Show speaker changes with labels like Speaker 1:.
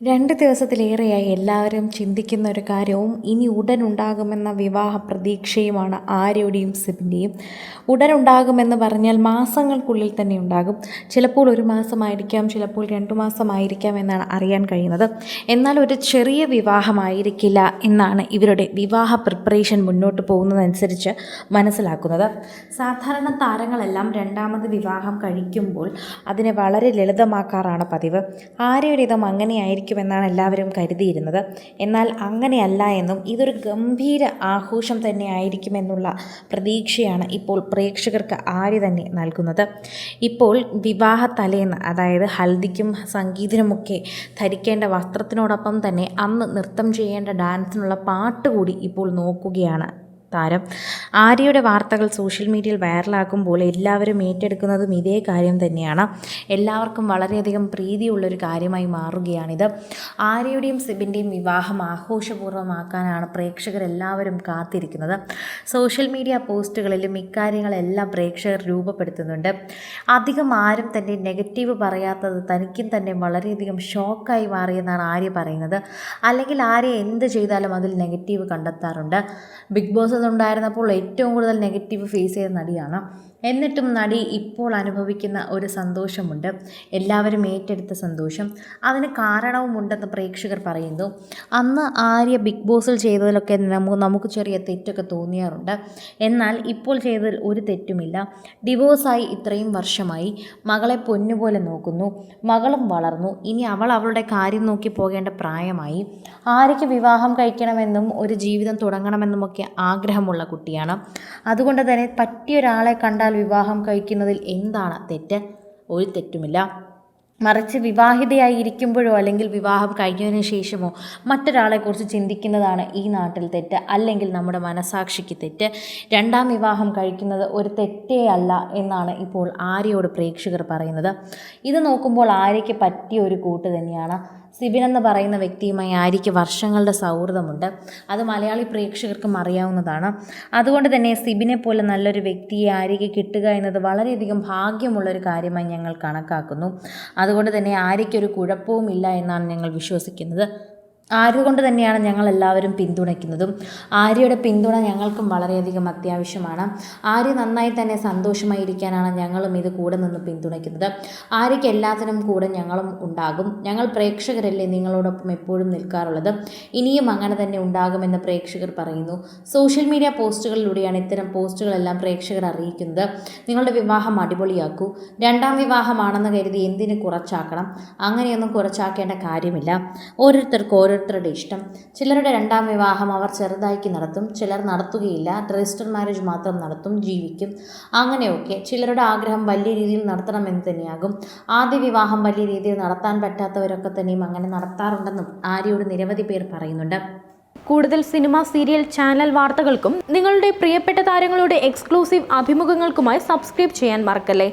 Speaker 1: രണ്ട് ദിവസത്തിലേറെയായി എല്ലാവരും ചിന്തിക്കുന്ന ഒരു കാര്യവും ഇനി ഉടൻ ഉണ്ടാകുമെന്ന വിവാഹ പ്രതീക്ഷയുമാണ് ആര്യയുടെയും സിബിന്റെയും ഉടൻ ഉണ്ടാകുമെന്ന് പറഞ്ഞാൽ മാസങ്ങൾക്കുള്ളിൽ തന്നെ ഉണ്ടാകും. ചിലപ്പോൾ ഒരു മാസമായിരിക്കാം ചിലപ്പോൾ രണ്ടു മാസമായിരിക്കാം എന്നാണ് അറിയാൻ കഴിയുന്നത്. എന്നാൽ ഒരു ചെറിയ വിവാഹമായിരിക്കില്ല എന്നാണ് ഇവരുടെ വിവാഹ പ്രിപ്പറേഷൻ മുന്നോട്ട് പോകുന്നതനുസരിച്ച് മനസ്സിലാക്കുന്നത്. സാധാരണ താരങ്ങളെല്ലാം രണ്ടാമത് വിവാഹം കഴിക്കുമ്പോൾ അതിനെ വളരെ ലളിതമാക്കാറാണ് പതിവ്. ആര്യയുടേതും അങ്ങനെയായിരിക്കും. ആയിരിക്കുമെന്നാണ് എല്ലാവരും കരുതിയിരുന്നത്. എന്നാൽ അങ്ങനെയല്ല എന്നും ഇതൊരു ഗംഭീര ആഘോഷം തന്നെ ആയിരിക്കുമെന്നുള്ള പ്രതീക്ഷയാണ് ഇപ്പോൾ പ്രേക്ഷകർക്ക് ആര് തന്നെ നൽകുന്നത്. ഇപ്പോൾ വിവാഹ തലേന്ന് അതായത് ഹൽദിക്കും സംഗീതനുമൊക്കെ ധരിക്കേണ്ട വസ്ത്രത്തിനോടൊപ്പം തന്നെ അന്ന് നൃത്തം ചെയ്യേണ്ട ഡാൻസിനുള്ള പാട്ട് കൂടി ഇപ്പോൾ നോക്കുകയാണ്. താരം. ആര്യയുടെ വാർത്തകൾ സോഷ്യൽ മീഡിയയിൽ വൈറലാക്കുമ്പോൾ എല്ലാവരും ഏറ്റെടുക്കുന്നതും ഇതേ കാര്യം തന്നെയാണ്. എല്ലാവർക്കും വളരെയധികം പ്രീതിയുള്ളൊരു കാര്യമായി മാറുകയാണിത്. ആര്യയുടെയും സിബിന്റെയും വിവാഹം ആഘോഷപൂർവമാക്കാനാണ് പ്രേക്ഷകരെല്ലാവരും കാത്തിരിക്കുന്നത്. സോഷ്യൽ മീഡിയ പോസ്റ്റുകളിലും ഇക്കാര്യങ്ങളെല്ലാം പ്രേക്ഷകർ രൂപപ്പെടുത്തുന്നുണ്ട്. അധികം ആരും തന്നെ നെഗറ്റീവ് പറയാത്തത് തനിക്കും തന്നെ വളരെയധികം ഷോക്കായി മാറിയെന്നാണ് ആര്യ പറയുന്നത്. അല്ലെങ്കിൽ ആര്യ എന്ത് ചെയ്താലും അതിൽ നെഗറ്റീവ് കണ്ടെത്താറുണ്ട്. ബിഗ് ബോസ് ഉണ്ടായിരുന്നപ്പോൾ ഏറ്റവും കൂടുതൽ നെഗറ്റീവ് ഫേസ് ചെയ്ത നടിയാണ്. എന്നിട്ടും നടി ഇപ്പോൾ അനുഭവിക്കുന്ന ഒരു സന്തോഷമുണ്ട്. എല്ലാവരും ഏറ്റെടുത്ത സന്തോഷം. അതിന് കാരണവുമുണ്ടെന്ന് പ്രേക്ഷകർ പറയുന്നു. അന്ന് ആര്യ ബിഗ് ബോസിൽ ചെയ്തതിലൊക്കെ നമുക്ക് നമുക്ക് ചെറിയ തെറ്റൊക്കെ തോന്നിയാറുണ്ട്. എന്നാൽ ഇപ്പോൾ ചെയ്തതിൽ ഒരു തെറ്റുമില്ല. ഡിവോഴ്സായി ഇത്രയും വർഷമായി. മകളെ പൊന്നുപോലെ നോക്കുന്നു. മകളും വളർന്നു. ഇനി അവൾ അവളുടെ കാര്യം നോക്കി പോകേണ്ട പ്രായമായി. ആര്യയ്ക്ക് വിവാഹം കഴിക്കണമെന്നും ഒരു ജീവിതം തുടങ്ങണമെന്നുമൊക്കെ ആഗ്രഹമുള്ള കുട്ടിയാണ്. അതുകൊണ്ട് തന്നെ പറ്റിയ ഒരാളെ കണ്ടാൽ വിവാഹം കഴിക്കുന്നതിൽ എന്താണ് തെറ്റ്? ഒരു തെറ്റുമില്ല. മറിച്ച് വിവാഹിതയായി ഇരിക്കുമ്പോഴോ അല്ലെങ്കിൽ വിവാഹം കഴിഞ്ഞതിന് ശേഷമോ മറ്റൊരാളെക്കുറിച്ച് ചിന്തിക്കുന്നതാണ് ഈ നാട്ടിൽ തെറ്റ് അല്ലെങ്കിൽ നമ്മുടെ മനസാക്ഷിക്ക് തെറ്റ്. രണ്ടാം വിവാഹം കഴിക്കുന്നത് ഒരു തെറ്റേ അല്ല എന്നാണ് ഇപ്പോൾ ആര്യയോട് പ്രേക്ഷകർ പറയുന്നത്. ഇത് നോക്കുമ്പോൾ ആര്യയ്ക്ക് പറ്റിയ ഒരു കൂട്ട് തന്നെയാണ്. സിബിൻ എന്ന് പറയുന്ന വ്യക്തിയുമായി ആര്യയ്ക്ക് വർഷങ്ങളുടെ സൗഹൃദമുണ്ട്. അത് മലയാളി പ്രേക്ഷകർക്കും അറിയാവുന്നതാണ്. അതുകൊണ്ട് തന്നെ സിബിനെ പോലെ നല്ലൊരു വ്യക്തിയെ ആര്യയ്ക്ക് കിട്ടുക എന്നത് വളരെയധികം ഭാഗ്യമുള്ളൊരു കാര്യമായി ഞങ്ങൾ കണക്കാക്കുന്നു. അതുകൊണ്ട് തന്നെ ആര്യയ്ക്കൊരു കുഴപ്പവും ഇല്ല എന്നാണ് ഞങ്ങൾ വിശ്വസിക്കുന്നത്. ആര്യ കൊണ്ട് തന്നെയാണ് ഞങ്ങൾ എല്ലാവരും പിന്തുണയ്ക്കുന്നതും. ആര്യയുടെ പിന്തുണ ഞങ്ങൾക്കും വളരെയധികം അത്യാവശ്യമാണ്. ആര്യ നന്നായി തന്നെ സന്തോഷമായി ഇരിക്കാനാണ് ഞങ്ങളും ഇത് കൂടെ നിന്ന് പിന്തുണയ്ക്കുന്നത്. ആര്യയ്ക്ക് എല്ലാത്തിനും കൂടെ ഞങ്ങളും ഉണ്ടാകും. ഞങ്ങൾ പ്രേക്ഷകരല്ലേ നിങ്ങളോടൊപ്പം എപ്പോഴും നിൽക്കാറുള്ളത്? ഇനിയും അങ്ങനെ തന്നെ ഉണ്ടാകുമെന്ന് പ്രേക്ഷകർ പറയുന്നു. സോഷ്യൽ മീഡിയ പോസ്റ്റുകളിലൂടെയാണ് ഇത്തരം പോസ്റ്റുകളെല്ലാം പ്രേക്ഷകർ അറിയിക്കുന്നത്. നിങ്ങളുടെ വിവാഹം അടിപൊളിയാക്കൂ. രണ്ടാം വിവാഹമാണെന്ന് കരുതി എന്തിന് കുറച്ചാക്കണം? അങ്ങനെയൊന്നും കുറച്ചാക്കേണ്ട കാര്യമില്ല. ഓരോരുത്തർക്കും ഓരോ ഓരോരുത്തരുടെ ഇഷ്ടം. ചിലരുടെ രണ്ടാം വിവാഹം അവർ ചെറുതാക്കി നടത്തും ചിലർ നടത്തുകയില്ല രജിസ്റ്റർ മാരേജ് മാത്രം നടത്തും ജീവിക്കും. അങ്ങനെയൊക്കെ ചിലരുടെ ആഗ്രഹം വലിയ രീതിയിൽ നടത്തണമെന്ന് തന്നെയാകും. ആദ്യ വിവാഹം വലിയ രീതിയിൽ നടത്താൻ പറ്റാത്തവരൊക്കെ തന്നെയും അങ്ങനെ നടത്താറുണ്ടെന്നും ആര്യോട് നിരവധി പേർ പറയുന്നുണ്ട്.
Speaker 2: കൂടുതൽ സിനിമ സീരിയൽ ചാനൽ വാർത്തകൾക്കും നിങ്ങളുടെ പ്രിയപ്പെട്ട താരങ്ങളുടെ എക്സ്ക്ലൂസീവ് അഭിമുഖങ്ങൾക്കുമായി സബ്സ്ക്രൈബ് ചെയ്യാൻ മറക്കല്ലേ?